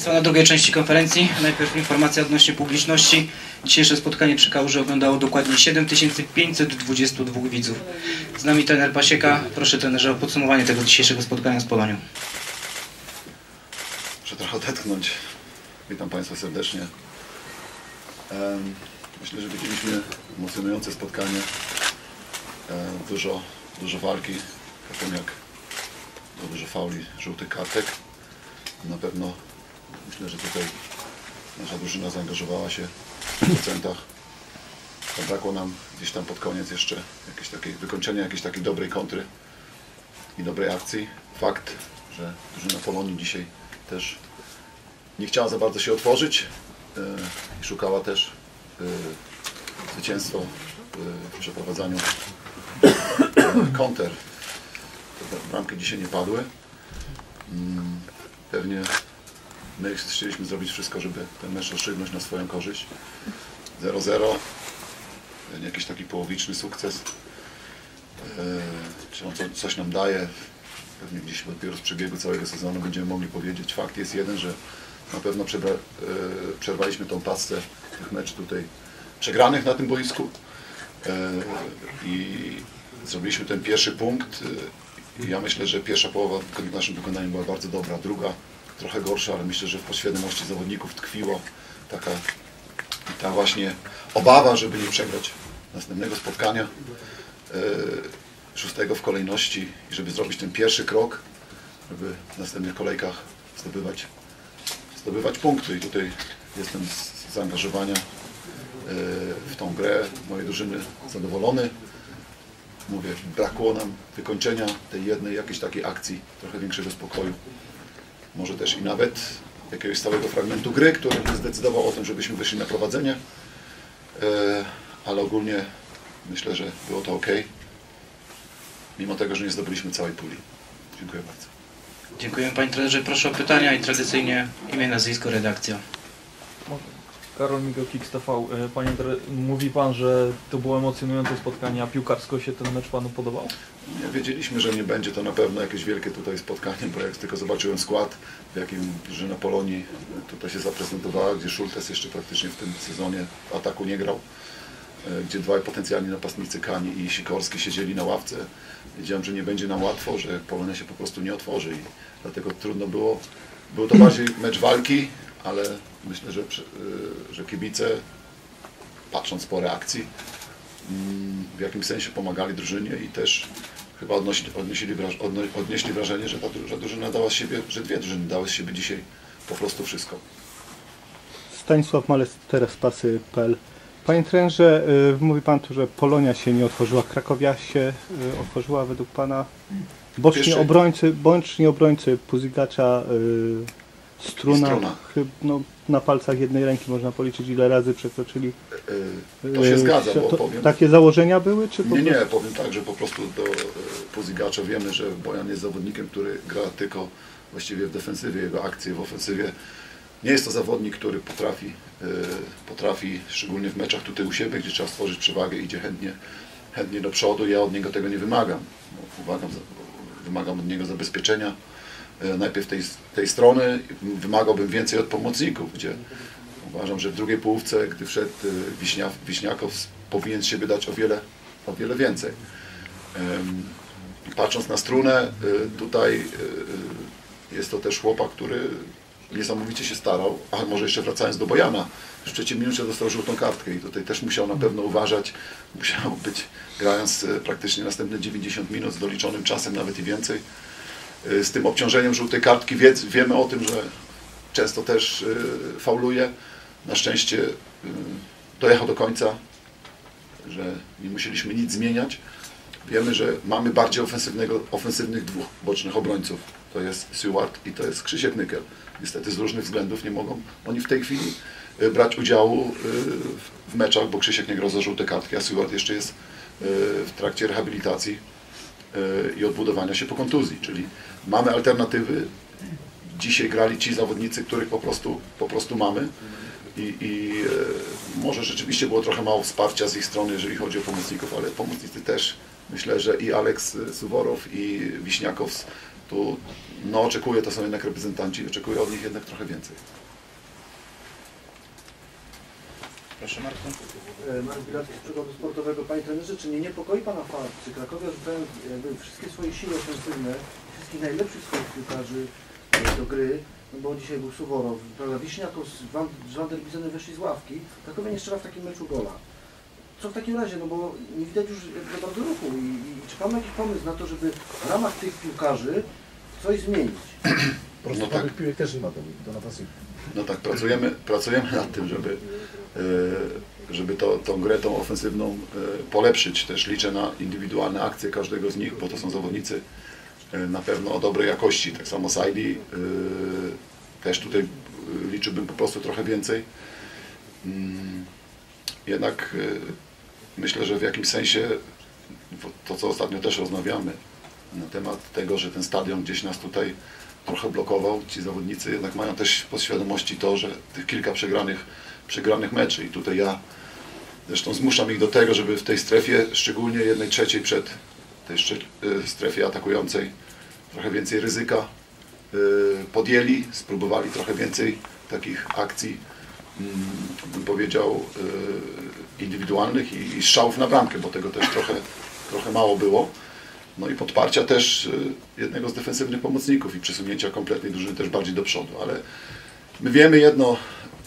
Państwa na drugiej części konferencji. Najpierw informacja odnośnie publiczności. Dzisiejsze spotkanie przy Kałuży oglądało dokładnie 7522 widzów. Z nami trener Pasieka. Proszę trenerze o podsumowanie tego dzisiejszego spotkania z Polonią. Muszę trochę odetchnąć. Witam Państwa serdecznie. Myślę, że widzieliśmy emocjonujące spotkanie. Dużo, dużo walki, potem jak było dużo fauli, żółtych kartek. Na pewno myślę, że tutaj nasza drużyna zaangażowała się w procentach. Zabrakło nam gdzieś tam pod koniec jeszcze jakieś takiej, wykończenia jakiejś takiej dobrej kontry i dobrej akcji. Fakt, że drużyna Polonii dzisiaj też nie chciała za bardzo się otworzyć e, i szukała też e, zwycięstwa w przeprowadzaniu e, konter. Te Bramki dzisiaj nie padły. Mm, Pewnie my chcieliśmy zrobić wszystko, żeby ten mecz rozstrzygnąć na swoją korzyść. 0-0, pewnie jakiś taki połowiczny sukces. E, Czy on co- coś nam daje? Pewnie gdzieś dopiero z przebiegu całego sezonu będziemy mogli powiedzieć. Fakt jest jeden, że na pewno e, przerwaliśmy tą pasę tych meczów tutaj przegranych na tym boisku E, i zrobiliśmy ten pierwszy punkt. Ja myślę, że pierwsza połowa w naszym wykonaniu była bardzo dobra, druga trochę gorsza, ale myślę, że w podświadomości zawodników tkwiło taka ta właśnie obawa, żeby nie przegrać następnego spotkania e, szóstego w kolejności i żeby zrobić ten pierwszy krok, żeby w następnych kolejkach zdobywać, zdobywać punkty. I tutaj jestem z zaangażowania e, w tą grę mojej drużyny zadowolony. Mówię, brakło nam wykończenia tej jednej jakiejś takiej akcji, trochę większego spokoju. Może też i nawet jakiegoś stałego fragmentu gry, który by zdecydował o tym, żebyśmy wyszli na prowadzenie. E, Ale ogólnie myślę, że było to ok. Mimo tego, że nie zdobyliśmy całej puli. Dziękuję bardzo. Dziękujemy Panie trenerze. Proszę o pytania i tradycyjnie imię, nazwisko, redakcja. Karol Kix TV. E, Panie, mówi Pan, że to było emocjonujące spotkanie, a piłkarsko się ten mecz Panu podobał? Wiedzieliśmy, że nie będzie to na pewno jakieś wielkie tutaj spotkanie, bo jak tylko zobaczyłem skład, w jakim drużyna Polonii tutaj się zaprezentowała, gdzie Schultes jeszcze praktycznie w tym sezonie ataku nie grał, e, gdzie dwaj potencjalni napastnicy Kani i Sikorski siedzieli na ławce. Wiedziałem, że nie będzie nam łatwo, że Polonia się po prostu nie otworzy i dlatego trudno było. Był to bardziej mecz walki, ale myślę, że, e, że kibice, patrząc po reakcji, mm, w jakimś sensie pomagali drużynie i też chyba odno, odnieśli wrażenie, że ta że drużyna dała z siebie, że dwie drużyny dały z siebie dzisiaj po prostu wszystko. Stanisław Malec, teraz pasy.pl. Panie trenerze, y, mówi Pan tu, że Polonia się nie otworzyła, Krakowia się y, otworzyła według Pana. Boczni obrońcy, boczni obrońcy Puzigacza, y, Struna, Struna. no, na palcach jednej ręki można policzyć ile razy przekroczyli. Yy, To się y, zgadza, bo to- powiem... Takie założenia były, czy Nie, nie, powiem tak, że po prostu do e, Puzigacza wiemy, że Bojan jest zawodnikiem, który gra tylko właściwie w defensywie, jego akcje w ofensywie. Nie jest to zawodnik, który potrafi, e, potrafi szczególnie w meczach tutaj u siebie, gdzie trzeba stworzyć przewagę, idzie chętnie, chętnie do przodu. Ja od niego tego nie wymagam. No, Uwagam, wymagam od niego zabezpieczenia e, najpierw tej, tej strony. Wymagałbym więcej od pomocników, gdzie uważam, że w drugiej połówce, gdy wszedł e, Wiśnia, Wiśniakow, powinien z siebie dać o wiele, o wiele więcej. Patrząc na strunę, y, tutaj jest to też chłopak, który niesamowicie się starał, a może jeszcze wracając do Bojana, w trzeciej minucie dostał żółtą kartkę i tutaj też musiał na pewno uważać, musiał być grając praktycznie następne 90 minut z doliczonym czasem, nawet i więcej. Y, Z tym obciążeniem żółtej kartki wiedz, wiemy o tym, że często też y, fauluje. Na szczęście y, dojechał do końca, że nie musieliśmy nic zmieniać. Wiemy, że mamy bardziej ofensywnego, ofensywnych dwóch bocznych obrońców. To jest Stewart i to jest Krzysiek Nykel. Niestety z różnych względów nie mogą oni w tej chwili brać udziału w- meczach, bo Krzysiek nie grał za żółte kartki, a Stewart jeszcze jest w trakcie rehabilitacji i odbudowania się po kontuzji. Czyli mamy alternatywy. Dzisiaj grali ci zawodnicy, których po prostu, po prostu mamy. I, i e, może rzeczywiście było trochę mało wsparcia z ich strony, jeżeli chodzi o pomocników, ale pomocnicy też, myślę, że i Aleks Suworow i Wiśniakow tu no, oczekuję, to są jednak reprezentanci, oczekuję od nich jednak trochę więcej. Proszę Marku. E, Marek Bilatek z Przykładu Sportowego. Panie trenerze, czy nie niepokoi Pana fakt, czy Krakowie rzucają jakby wszystkie swoje siły ofensywne, wszystkich najlepszych swoich piłkarzy e, do gry, no bo dzisiaj był Suworow, prawda, Wiśniaków z Van, z Van der Bizenem weszli z ławki, Krakowie nie strzela w takim meczu gola. Co w takim razie, no bo nie widać już za bardzo ruchu i, i czy Pan ma jakiś pomysł na to, żeby w ramach tych piłkarzy coś zmienić? No tak. piłek też nie ma do, do napastników. No tak, pracujemy, pracujemy nad tym, żeby, e, żeby to, tą grę, tą ofensywną e, polepszyć. Też liczę na indywidualne akcje każdego z nich, bo to są zawodnicy e, na pewno o dobrej jakości. Tak samo Saidi, e, też tutaj e, liczyłbym po prostu trochę więcej. Mm, Jednak e, myślę, że w jakimś sensie to, co ostatnio też rozmawiamy na temat tego, że ten stadion gdzieś nas tutaj trochę blokował. Ci zawodnicy jednak mają też podświadomości to, że tych kilka przegranych, przegranych meczy i tutaj ja zresztą zmuszam ich do tego, żeby w tej strefie, szczególnie jednej trzeciej przed tej y, strefie atakującej, trochę więcej ryzyka y, podjęli, spróbowali trochę więcej takich akcji, mm, bym powiedział, y, indywidualnych i, strzałów na bramkę, bo tego też trochę, trochę mało było. No i podparcia też jednego z defensywnych pomocników i przesunięcia kompletnej drużyny też bardziej do przodu, ale my wiemy jedno,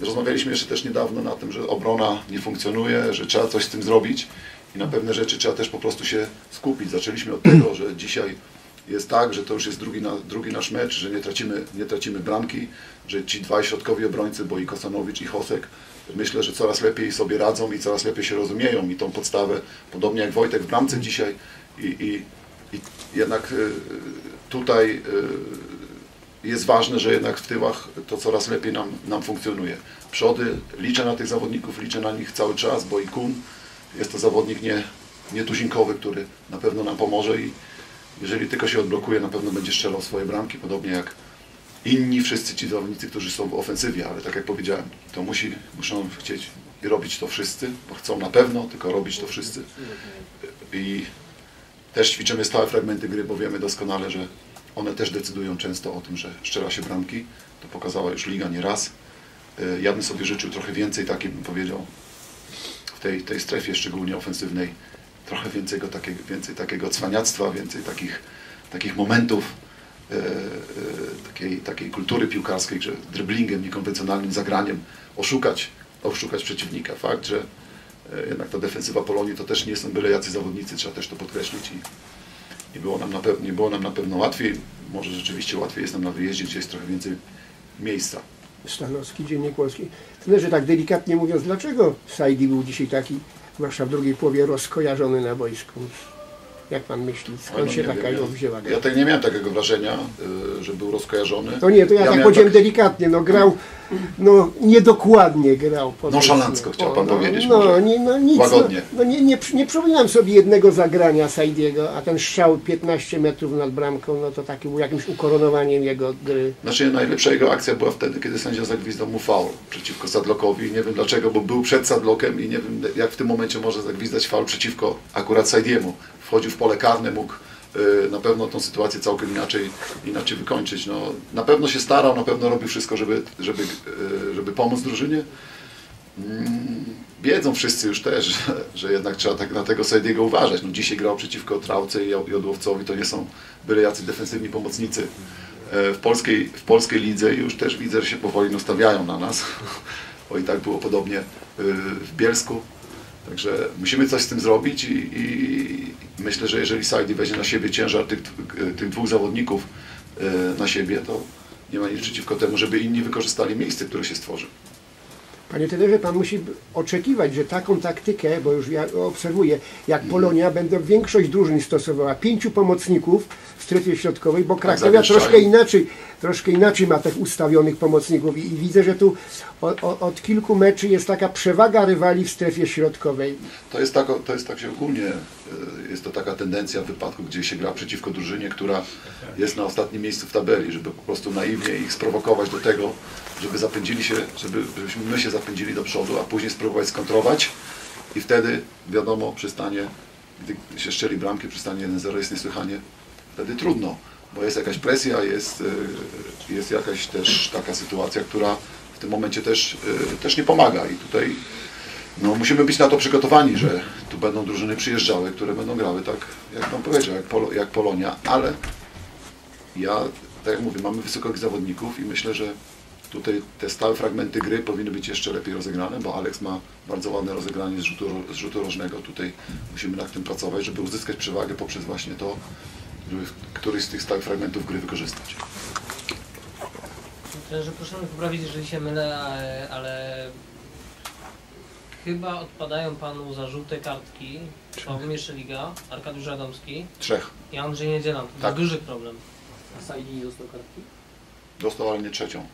rozmawialiśmy jeszcze też niedawno na tym, że obrona nie funkcjonuje, że trzeba coś z tym zrobić i na pewne rzeczy trzeba też po prostu się skupić. Zaczęliśmy od tego, że dzisiaj jest tak, że to już jest drugi, na, drugi nasz mecz, że nie tracimy, nie tracimy bramki, że ci dwaj środkowi obrońcy, bo i Kosanowicz i Hosek, myślę, że coraz lepiej sobie radzą i coraz lepiej się rozumieją i tą podstawę, podobnie jak Wojtek w bramce dzisiaj i, i, i jednak y, tutaj y, jest ważne, że jednak w tyłach to coraz lepiej nam, nam funkcjonuje. Przody, liczę na tych zawodników, liczę na nich cały czas, bo i Kun jest to zawodnik nie, nietuzinkowy, który na pewno nam pomoże i jeżeli tylko się odblokuje, na pewno będzie strzelał swoje bramki, podobnie jak inni wszyscy ci zawodnicy, którzy są w ofensywie, ale tak jak powiedziałem, to musi, muszą chcieć i robić to wszyscy, bo chcą na pewno, tylko robić to wszyscy. I też ćwiczymy stałe fragmenty gry, bo wiemy doskonale, że one też decydują często o tym, że strzela się bramki. To pokazała już Liga nieraz. Y, Ja bym sobie życzył trochę więcej, takiej bym powiedział, w tej, tej strefie szczególnie ofensywnej, trochę więcej, go, takiego, więcej takiego cwaniactwa, więcej takich, takich momentów, e, e, takiej, takiej kultury piłkarskiej, że dribblingiem, niekonwencjonalnym zagraniem oszukać, oszukać przeciwnika. Fakt, że e, jednak ta defensywa Polonii to też nie są byle jacy zawodnicy, trzeba też to podkreślić i nie było nam na, pew- nie było nam na pewno łatwiej, może rzeczywiście łatwiej jest nam na wyjeździe, gdzie jest trochę więcej miejsca. Stanowski, Dziennik Polski. Trenerze, tak delikatnie mówiąc, dlaczego Saidi był dzisiaj taki, zwłaszcza w drugiej połowie, rozkojarzony na boisku? Jak pan myśli, skąd no się taka wiem, ja- wzięła? Ja tak nie miałem takiego wrażenia, y, że był rozkojarzony. No nie, to ja, tak miałem powiedziałem delikatnie, no grał, no niedokładnie grał. powiedzmy. Nonszalancko chciał O, pan no, powiedzieć No, może. nie, no nic, Łagodnie. no, no nie, nie, nie przypominam sobie jednego zagrania Saidiego, a ten strzał 15 metrów nad bramką, no to taki był jakimś ukoronowaniem jego gry. Znaczy najlepsza jego akcja była wtedy, kiedy sędzia zagwizdał mu faul przeciwko Sadlokowi. Nie wiem dlaczego, bo był przed Sadlokiem i nie wiem jak w tym momencie może zagwizdać faul przeciwko akurat Saidiemu. Wchodził w pole karne, mógł na pewno tą sytuację całkiem inaczej, inaczej wykończyć. No, na pewno się starał, na pewno robił wszystko, żeby, żeby, y, żeby pomóc drużynie. Mm, Wiedzą wszyscy już też, że, że jednak trzeba tak na tego Saidiego uważać. No, dzisiaj grał przeciwko Trauce i Jodłowcowi, to nie są byle jacy defensywni pomocnicy. E, W polskiej, w polskiej lidze już też widzę, że się powoli nastawiają na nas, bo i tak było podobnie y, w Bielsku. Także musimy coś z tym zrobić i, i myślę, że jeżeli Saidi weźmie na siebie ciężar tych, tych dwóch zawodników y, na siebie, to nie ma nic przeciwko temu, żeby inni wykorzystali miejsce, które się stworzy. Panie trenerze, pan musi oczekiwać, że taką taktykę, bo już ja obserwuję, jak Polonia, będą większość drużyn stosowała pięciu pomocników w strefie środkowej, bo Krakowia troszkę inaczej, troszkę inaczej ma tych ustawionych pomocników. I, i widzę, że tu o, o, od kilku meczy jest taka przewaga rywali w strefie środkowej. To jest tak, to jest tak się ogólnie, y, jest to taka tendencja w wypadku, gdzie się gra przeciwko drużynie, która jest na ostatnim miejscu w tabeli, żeby po prostu naiwnie ich sprowokować do tego, żeby zapędzili się, żeby, żebyśmy my się zapędzili do przodu, a później spróbować skontrować. I wtedy wiadomo przystanie, gdy się szczeli bramki, przystanie 1-0 jest niesłychanie wtedy trudno, bo jest jakaś presja, jest, e, jest jakaś też taka sytuacja, która w tym momencie też, e, też nie pomaga i tutaj no, musimy być na to przygotowani, że tu będą drużyny przyjeżdżały, które będą grały tak, jak Pan powiedział, jak, Polo, jak Polonia, ale ja, tak jak mówię, mamy wysokich zawodników i myślę, że tutaj te stałe fragmenty gry powinny być jeszcze lepiej rozegrane, bo Alex ma bardzo ładne rozegranie z rzutu, z rzutu rożnego. Tutaj musimy nad tym pracować, żeby uzyskać przewagę poprzez właśnie to, żeby któryś z tych stałych fragmentów gry wykorzystać. Trenerze, proszę mnie poprawić, jeżeli się mylę, ale, ale chyba odpadają panu za żółte kartki Sławomir Szeliga, Arkadiusz Radomski Trzech i Andrzej Niedzielan. To Tak. jest duży problem. A Saidi nie dostał kartki? dostał, ale nie trzecią.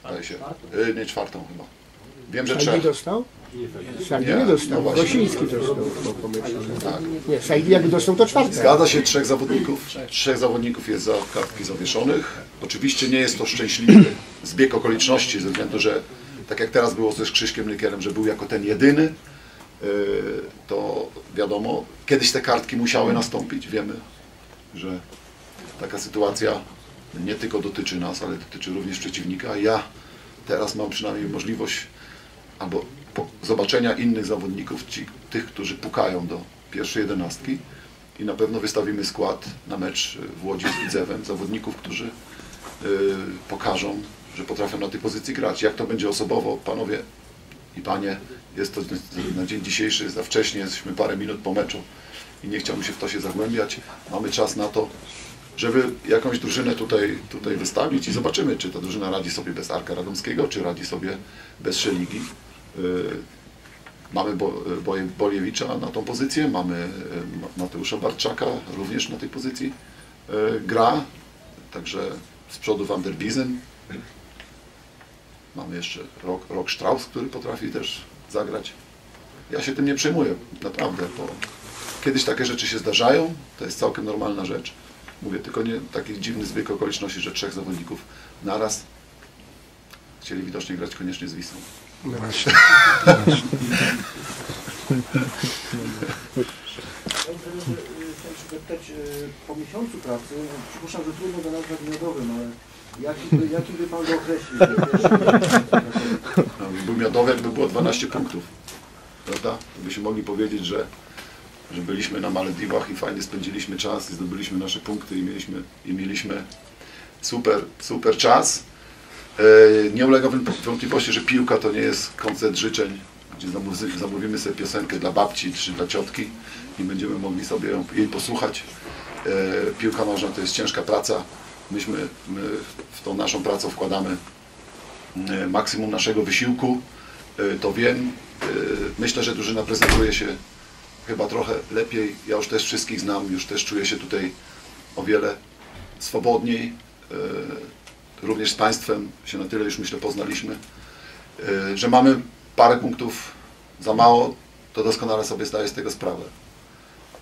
Zdaje się. Czwartą? Y, nie czwartą chyba. Wiem, że Saidi trzech. dostał? Saidi Nie, nie no dostał, właśnie. Gosiński dostał. Tak. Nie, Saidi jakby dostał to czwarte. Zgadza się trzech zawodników. Trzech zawodników jest za kartki zawieszonych. Oczywiście nie jest to szczęśliwy zbieg okoliczności ze względu, że tak jak teraz było z Krzyśkiem Lykierem, że był jako ten jedyny, yy, to wiadomo, kiedyś te kartki musiały nastąpić. Wiemy, że taka sytuacja nie tylko dotyczy nas, ale dotyczy również przeciwnika. Ja teraz mam przynajmniej możliwość albo zobaczenia innych zawodników, ci, tych, którzy pukają do pierwszej jedenastki i na pewno wystawimy skład na mecz w Łodzi z Widzewem zawodników, którzy y, pokażą, że potrafią na tej pozycji grać. Jak to będzie osobowo, panowie i panie, jest to na dzień dzisiejszy, za wcześnie, jesteśmy parę minut po meczu i nie chciałbym się w to się zagłębiać. Mamy czas na to, żeby jakąś drużynę tutaj, tutaj wystawić i zobaczymy, czy ta drużyna radzi sobie bez Arka Radomskiego, czy radzi sobie bez Szeligi. Y, Mamy Bo, Boje, Boliewicza na tą pozycję, mamy y, Ma- Mateusza Barczaka również na tej pozycji y, gra, także z przodu Van der Biesen. Mamy jeszcze Rok, Rok Strauss, który potrafi też zagrać. Ja się tym nie przejmuję, naprawdę, bo kiedyś takie rzeczy się zdarzają, to jest całkiem normalna rzecz. Mówię, tylko nie taki dziwny zbieg okoliczności, że trzech zawodników naraz chcieli widocznie grać koniecznie z Wisłą. No właśnie. Chciałem się zapytać, po miesiącu pracy, no, przypuszczam, że trudno go nazwać miodowym, ale jaki by, jaki by Pan go określił? No, Był miodowy, jakby było 12 punktów. Prawda? Byśmy mogli powiedzieć, że, że byliśmy na Malediwach i fajnie spędziliśmy czas i zdobyliśmy nasze punkty i mieliśmy, i mieliśmy super, super czas. E, Nie ulega wątp- wątpliwości, że piłka to nie jest koncert życzeń, gdzie zamówi- zamówimy sobie piosenkę dla babci czy dla ciotki i będziemy mogli sobie jej posłuchać. E, Piłka nożna to jest ciężka praca. Myśmy my w tą naszą pracę wkładamy e, maksimum naszego wysiłku, to wiem. Myślę, że drużyna prezentuje się chyba trochę lepiej. Ja już też wszystkich znam, już też czuję się tutaj o wiele swobodniej. Również z Państwem się na tyle już myślę poznaliśmy, e, że mamy parę punktów za mało, to doskonale sobie zdaję z tego sprawę.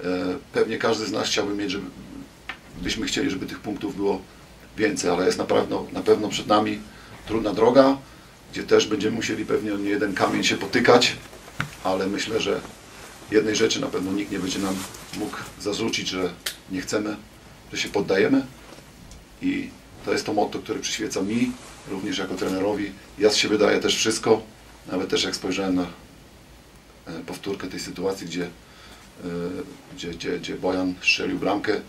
E, Pewnie każdy z nas chciałby mieć, żeby, byśmy chcieli, żeby tych punktów było więcej, ale jest na pewno, na pewno przed nami trudna droga, gdzie też będziemy musieli pewnie o nie jeden kamień się potykać, ale myślę, że jednej rzeczy na pewno nikt nie będzie nam mógł zarzucić, że nie chcemy, że się poddajemy i to jest to motto, które przyświeca mi, również jako trenerowi. Ja z siebie daję też wszystko, nawet też jak spojrzałem na e, powtórkę tej sytuacji, gdzie, e, gdzie, gdzie, gdzie Bojan strzelił bramkę,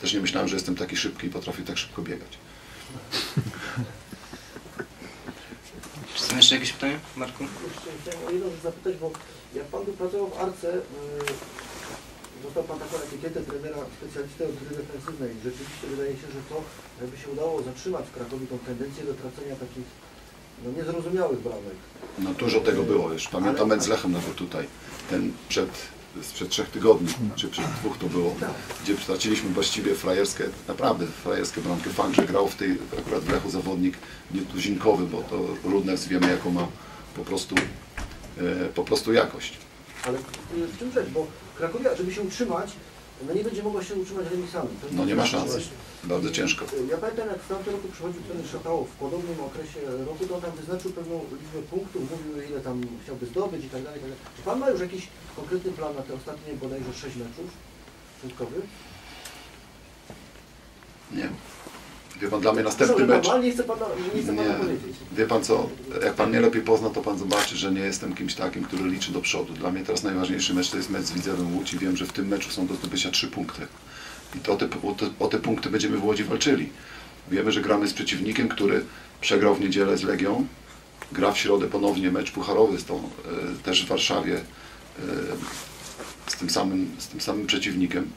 też nie myślałem, że jestem taki szybki i potrafię tak szybko biegać. Czy są jeszcze jakieś pytania, Marku? Jeszcze chciałem o jedną rzecz zapytać, bo jak Pan tu pracował w Arce, y, dostał Pan taką etykietę trenera specjalisty od gry defensywnej. Rzeczywiście wydaje się, że to jakby się udało zatrzymać w Krakowie tą tendencję do tracenia takich no, niezrozumiałych bramek. No dużo tego było już. Pamiętam mecz z Lechem nawet tutaj. Ten przed, sprzed trzech tygodni, czy przed dwóch to było, gdzie straciliśmy właściwie frajerskie, naprawdę frajerskie bramkę. Fakt, że grał w tej akurat w Lechu zawodnik nietuzinkowy, bo to Rudners wiemy jaką ma po prostu, e, po prostu jakość. Ale y, w czym rzecz? Bo Krakowia, żeby się utrzymać, no nie będzie mogła się utrzymać remisami. To No nie ma szans. Bardzo ciężko. y, Ja pamiętam, jak w tamtym roku przychodził ten Szatało w podobnym okresie roku, to on tam wyznaczył pewną liczbę punktów, mówił ile tam chciałby zdobyć i tak dalej. tak. Czy Pan ma już jakiś konkretny plan na te ostatnie bodajże 6 meczów środkowych? Nie. Wie pan, dla mnie następny mecz... nie chce pana, nie chce pana Nie. powiedzieć. Wie pan co, jak pan mnie lepiej pozna, to pan zobaczy, że nie jestem kimś takim, który liczy do przodu. Dla mnie teraz najważniejszy mecz to jest mecz z Widzewem Łódź i wiem, że w tym meczu są do zdobycia trzy punkty. I to o, te, o, te, o te punkty będziemy w Łodzi walczyli. Wiemy, że gramy z przeciwnikiem, który przegrał w niedzielę z Legią, gra w środę ponownie mecz pucharowy z tą, e, też w Warszawie e, z, tym samym, z tym samym przeciwnikiem.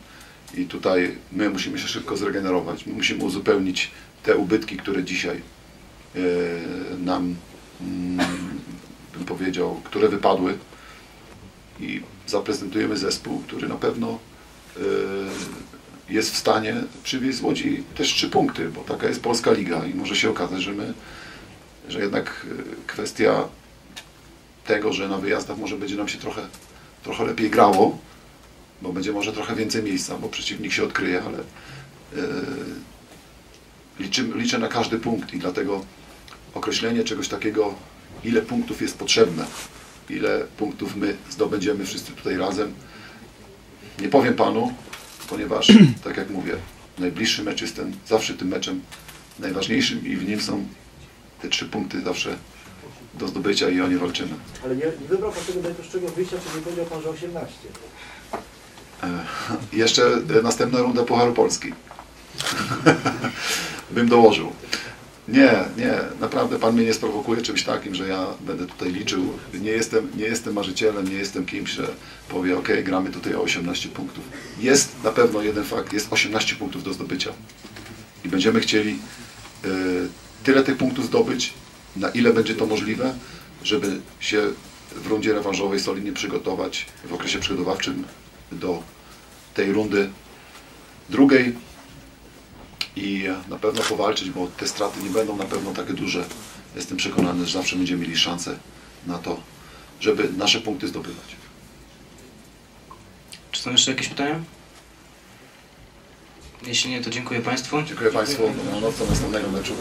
I tutaj my musimy się szybko zregenerować. My musimy uzupełnić te ubytki, które dzisiaj e, nam, mm, bym powiedział, które wypadły i zaprezentujemy zespół, który na pewno e, jest w stanie przywieźć z Łodzi też trzy punkty, bo taka jest Polska Liga i może się okazać, że my, że jednak e, kwestia tego, że na wyjazdach może będzie nam się trochę, trochę lepiej grało, bo będzie może trochę więcej miejsca, bo przeciwnik się odkryje, ale e, liczę, liczę na każdy punkt i dlatego określenie czegoś takiego, ile punktów jest potrzebne, ile punktów my zdobędziemy wszyscy tutaj razem, nie powiem Panu, ponieważ, tak jak mówię, najbliższy mecz jest ten, zawsze tym meczem najważniejszym i w nim są te trzy punkty zawsze do zdobycia i o nie walczymy. Ale nie, nie wybrał pan tego najprostszego wyjścia, czy nie powiedział pan, że 18. I Jeszcze e, następna runda Pucharu Polski. Bym dołożył. Nie, nie, naprawdę Pan mnie nie sprowokuje czymś takim, że ja będę tutaj liczył. Nie jestem, nie jestem marzycielem, nie jestem kimś, że powie, ok, gramy tutaj o 18 punktów. Jest na pewno jeden fakt, jest 18 punktów do zdobycia. I będziemy chcieli e, tyle tych punktów zdobyć, na ile będzie to możliwe, żeby się w rundzie rewanżowej solidnie przygotować w okresie przygotowawczym do tej rundy drugiej i na pewno powalczyć, bo te straty nie będą na pewno takie duże. Jestem przekonany, że zawsze będziemy mieli szansę na to, żeby nasze punkty zdobywać. Czy są jeszcze jakieś pytania? Jeśli nie, to dziękuję Państwu. Dziękuję Państwu. Dobranoc do następnego meczu.